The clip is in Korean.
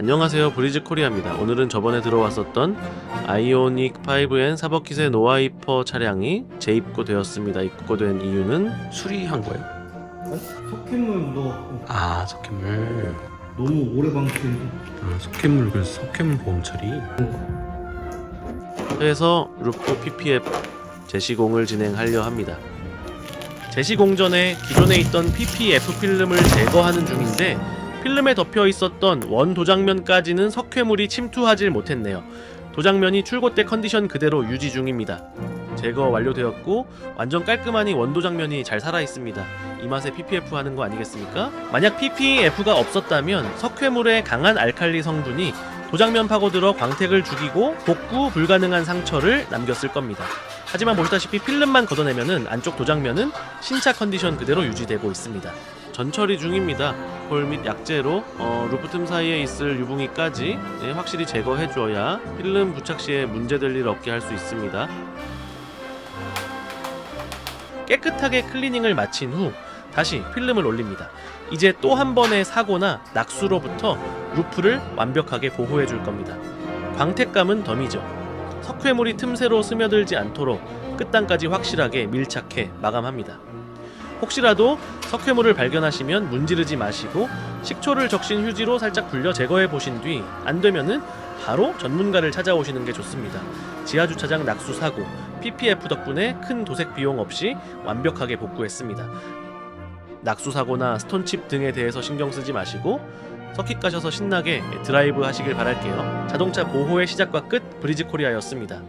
안녕하세요. 브리즈 코리아입니다. 오늘은 저번에 들어왔었던 아이오닉 5N 사버킷의 노와이퍼 차량이 재입고되었습니다. 입고된 이유는 수리한 거예요. 석회물 묻어갖고. 아 석회물. 너무 오래 방치해서 아, 석회물 그래서 석회물 보험 처리. 그래서 루프 PPF 재시공을 진행하려 합니다. 재시공 전에 기존에 있던 PPF 필름을 제거하는 중인데 필름에 덮여 있었던 원 도장면까지는 석회물이 침투하질 못했네요 도장면이 출고 때 컨디션 그대로 유지 중입니다 제거 완료되었고 완전 깔끔하니 원도 장면이 잘 살아 있습니다. 이 맛에 PPF 하는 거 아니겠습니까? 만약 PPF가 없었다면 석회물의 강한 알칼리 성분이 도장면 파고들어 광택을 죽이고 복구 불가능한 상처를 남겼을 겁니다. 하지만 보시다시피 필름만 걷어내면은 안쪽 도장면은 신차 컨디션 그대로 유지되고 있습니다. 전처리 중입니다. 홀및 약재로 어, 루프 틈 사이에 있을 유붕이까지 네, 확실히 제거해줘야 필름 부착 시에 문제될 일 없게 할 수 있습니다. 깨끗하게 클리닝을 마친 후 다시 필름을 올립니다. 이제 또 한 번의 사고나 낙수로부터 루프를 완벽하게 보호해 줄 겁니다. 광택감은 덤이죠. 석회물이 틈새로 스며들지 않도록 끝단까지 확실하게 밀착해 마감합니다. 혹시라도 석회물을 발견하시면 문지르지 마시고 식초를 적신 휴지로 살짝 불려 제거해 보신 뒤 안 되면은 바로 전문가를 찾아오시는 게 좋습니다. 지하 주차장 낙수 사고, PPF 덕분에 큰 도색 비용 없이 완벽하게 복구했습니다. 낙수 사고나 스톤칩 등에 대해서 신경 쓰지 마시고 서킷 가셔서 신나게 드라이브 하시길 바랄게요. 자동차 보호의 시작과 끝 브리즈 코리아였습니다.